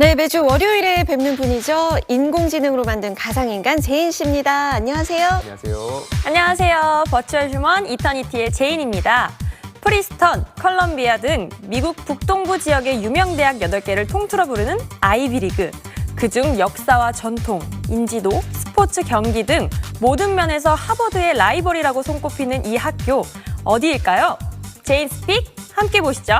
네, 매주 월요일에 뵙는 분이죠. 인공지능으로 만든 가상인간 제인 씨입니다. 안녕하세요. 안녕하세요. 안녕하세요. 버추얼 휴먼 이터니티의 제인입니다. 프리스턴, 컬럼비아 등 미국 북동부 지역의 유명 대학 8개를 통틀어 부르는 아이비리그. 그중 역사와 전통, 인지도, 스포츠 경기 등 모든 면에서 하버드의 라이벌이라고 손꼽히는 이 학교 어디일까요? 제인 스픽 함께 보시죠.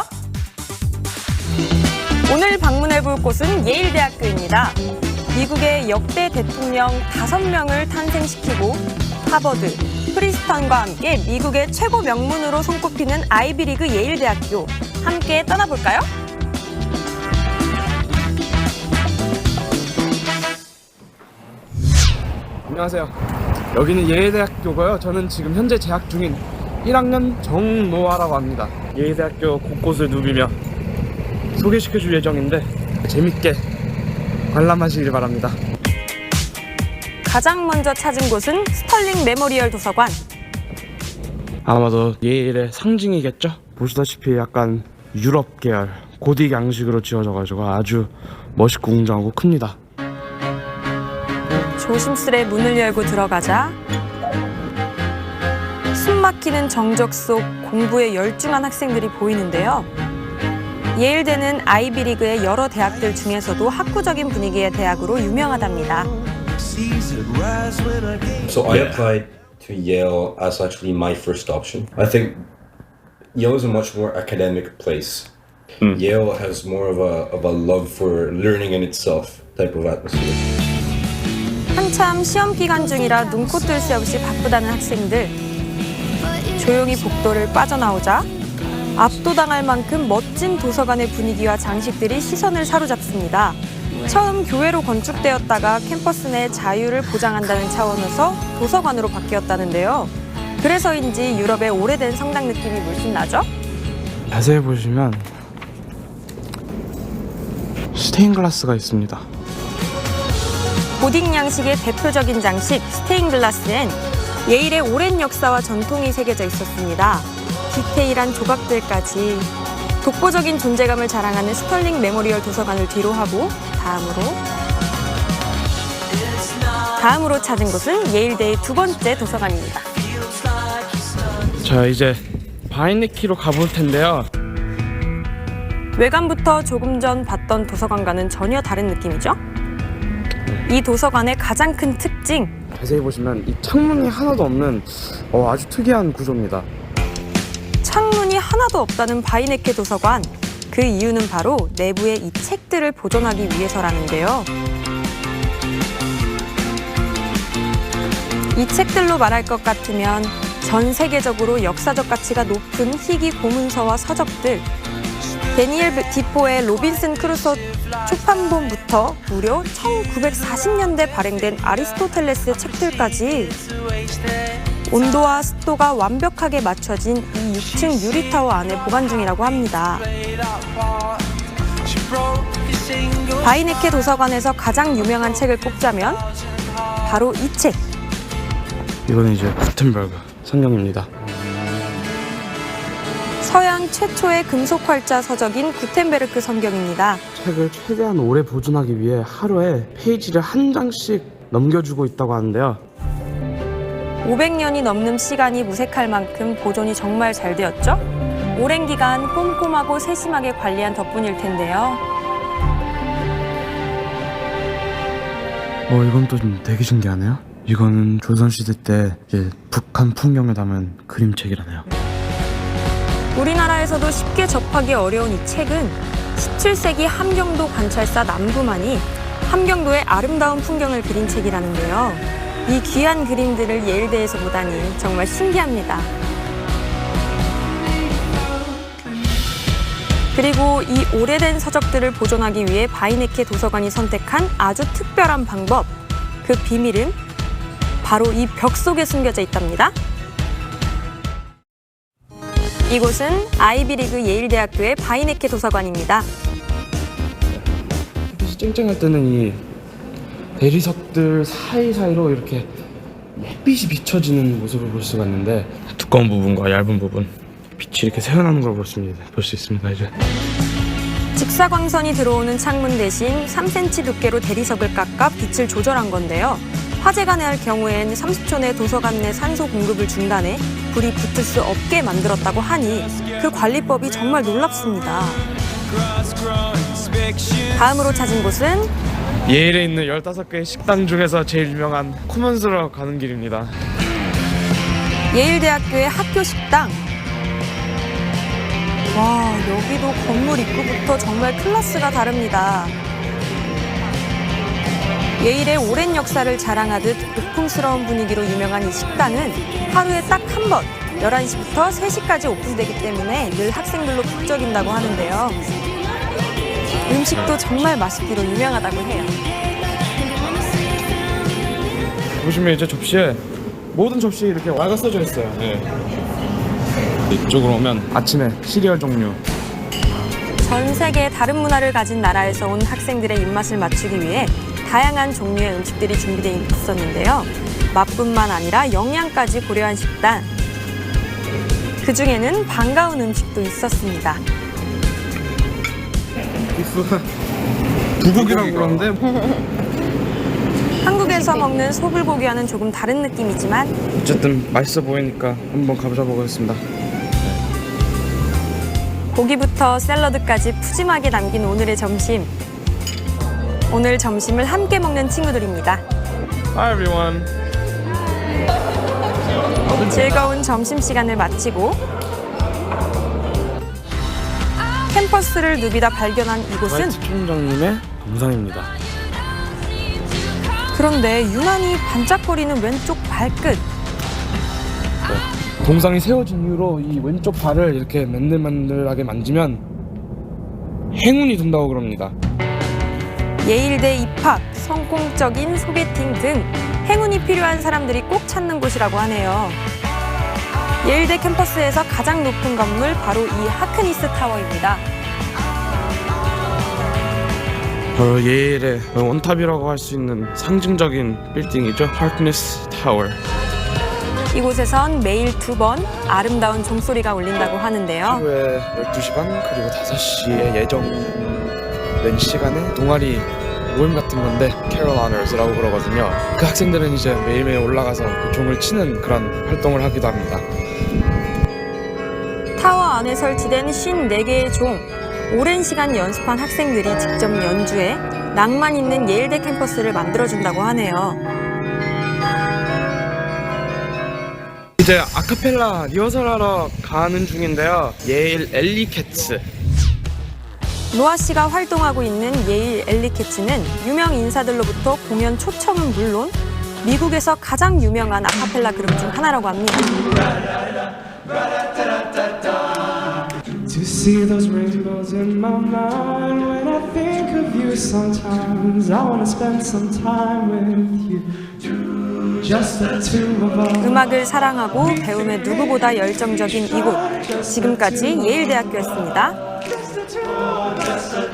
오늘 방문해 볼 곳은 예일대학교입니다. 미국의 역대 대통령 5명을 탄생시키고 하버드, 프리스턴과 함께 미국의 최고 명문으로 손꼽히는 아이비리그 예일대학교. 함께 떠나볼까요? 안녕하세요. 여기는 예대학교고요. 저는 지금 현재 재학 중인 1학년 정노아라고 합니다. 예대학교 곳곳을 누비며 소개시켜 줄 예정인데 재밌게 관람하시길 바랍니다. 가장 먼저 찾은 곳은 스털링 메모리얼 도서관. 아마도 예일의 상징이겠죠? 보시다시피 약간 유럽 계열 고딕 양식으로 지어져가지고 아주 멋있고 웅장하고 큽니다. 조심스레 문을 열고 들어가자 숨막히는 정적 속 공부에 열중한 학생들이 보이는데요. 예일대는 아이비리그의 여러 대학들 중에서도 학구적인 분위기의 대학으로 유명하답니다. So I applied to Yale as actually my first option. I think Yale is a much more academic place. Yale has more of a of a love for learning in itself type of atmosphere. 한참 시험 기간 중이라 눈코 뜰 새 없이 바쁘다는 학생들. 조용히 복도를 빠져나오자 압도당할 만큼 멋진 도서관의 분위기와 장식들이 시선을 사로잡습니다. 처음 교회로 건축되었다가 캠퍼스 내 자유를 보장한다는 차원에서 도서관으로 바뀌었다는데요. 그래서인지 유럽의 오래된 성당 느낌이 물씬 나죠? 자세히 보시면 스테인글라스가 있습니다. 고딕 양식의 대표적인 장식 스테인글라스엔 예일의 오랜 역사와 전통이 새겨져 있었습니다. 디테일한 조각들까지 독보적인 존재감을 자랑하는 스털링 메모리얼 도서관을 뒤로 하고 다음으로 다음으로 찾은 곳은 예일대의 두 번째 도서관입니다. 자 이제 바이네키로 가볼 텐데요. 외관부터 조금 전 봤던 도서관과는 전혀 다른 느낌이죠? 이 도서관의 가장 큰 특징 자세히 보시면 이 창문이 하나도 없는 어, 아주 특이한 구조입니다. 하나도 없다는 바이네케 도서관. 그 이유는 바로 내부에 이 책들을 보존하기 위해서라는데요. 이 책들로 말할 것 같으면 전 세계적으로 역사적 가치가 높은 희귀 고문서와 서적들, 데니엘 디포의 로빈슨 크루소 초판본부터 무려 1940년대 발행된 아리스토텔레스 책들까지 온도와 습도가 완벽하게 맞춰진 이 6층 유리타워 안에 보관 중이라고 합니다. 바이네케 도서관에서 가장 유명한 책을 꼽자면 바로 이 책. 이거는 이제 구텐berg 성경입니다. 서양 최초의 금속 활자 서적인 구텐베르크 성경입니다. 책을 최대한 오래 보존하기 위해 하루에 페이지를 한 장씩 넘겨주고 있다고 하는데요. 500년이 넘는 시간이 무색할 만큼 보존이 정말 잘 되었죠? 오랜 기간 꼼꼼하고 세심하게 관리한 덕분일 텐데요. 어 이건 또 좀 되게 신기하네요. 이거는 조선시대 때 이제 북한 풍경을 담은 그림책이라네요. 우리나라에서도 쉽게 접하기 어려운 이 책은 17세기 함경도 관찰사 남구만이 함경도의 아름다운 풍경을 그린 책이라는데요. 이 귀한 그림들을 예일대에서 보다니 정말 신기합니다. 그리고 이 오래된 서적들을 보존하기 위해 바이네케 도서관이 선택한 아주 특별한 방법. 그 비밀은 바로 이 벽 속에 숨겨져 있답니다. 이곳은 아이비리그 예일대학교의 바이네케 도서관입니다. 쨍쨍할 때는 이 대리석들 사이사이로 이렇게 햇빛이 비춰지는 모습을 볼 수가 있는데 두꺼운 부분과 얇은 부분 빛이 이렇게 새어나는 걸 볼 수 있습니다. 볼 수 있습니다 이제. 직사광선이 들어오는 창문 대신 3cm 두께로 대리석을 깎아 빛을 조절한 건데요. 화재가 날 경우엔 30초 내 도서관 내 산소 공급을 중단해 불이 붙을 수 없게 만들었다고 하니 그 관리법이 정말 놀랍습니다. 다음으로 찾은 곳은 예일에 있는 15개의 식당 중에서 제일 유명한 코먼스로 가는 길입니다. 예일대학교의 학교 식당. 와, 여기도 건물 입구부터 정말 클래스가 다릅니다. 예일의 오랜 역사를 자랑하듯 고풍스러운 분위기로 유명한 이 식당은 하루에 딱 한 번, 11시부터 3시까지 오픈되기 때문에 늘 학생들로 북적인다고 하는데요. 음식도 정말 맛있기로 유명하다고 해요. 보시면 이제 접시에 모든 접시에 이렇게 와가 써져 있어요. 네. 이쪽으로 오면 아침에 시리얼 종류 전 세계 다른 문화를 가진 나라에서 온 학생들의 입맛을 맞추기 위해 다양한 종류의 음식들이 준비되어 있었는데요. 맛뿐만 아니라 영양까지 고려한 식단. 그 중에는 반가운 음식도 있었습니다. 비프 부국이라고 그러는데 한국에서 먹는 소불고기와는 조금 다른 느낌이지만 어쨌든 맛있어 보이니까 한번 가보자 보겠습니다. 고기부터 샐러드까지 푸짐하게 담긴 오늘의 점심. 오늘 점심을 함께 먹는 친구들입니다. Hi everyone. 즐거운 점심 시간을 마치고 캠퍼스를 누비다 발견한 이곳은 화이트 총장님의 동상입니다. 그런데 유난히 반짝거리는 왼쪽 발끝. 동상이 세워진 이후로 이 왼쪽 발을 이렇게 맨들맨들하게 만지면 행운이 든다고 그럽니다. 예일대 입학, 성공적인 소개팅 등 행운이 필요한 사람들이 꼭 찾는 곳이라고 하네요. 예일대 캠퍼스에서 가장 높은 건물 바로 이 하크니스 타워입니다. 바로 예일의 원탑이라고 할 수 있는 상징적인 빌딩이죠. 하크니스 타워. 이곳에선 매일 두 번 아름다운 종소리가 울린다고 하는데요. 하루에 12시 반 그리고 5시에 예정된 시간에 동아리 모임 같은 건데 캐롤 아너스라고 그러거든요. 그 학생들은 이제 매일매일 올라가서 그 종을 치는 그런 활동을 하기도 합니다. 안에 설치된 54개의 종. 오랜 시간 연습한 학생들이 직접 연주해 낭만 있는 예일대 캠퍼스를 만들어준다고 하네요. 이제 아카펠라 리허설하러 가는 중인데요. 예일 엘리캐츠. 노아 씨가 활동하고 있는 예일 엘리캐츠는 유명 인사들로부터 공연 초청은 물론 미국에서 가장 유명한 아카펠라 그룹 중 하나라고 합니다. To see those rainbows in my mind when I think of you sometimes I wanna spend some time with you Just the two of us 음악을 사랑하고 배움에 누구보다 열정적인 이곳. 지금까지 예일대학교였습니다.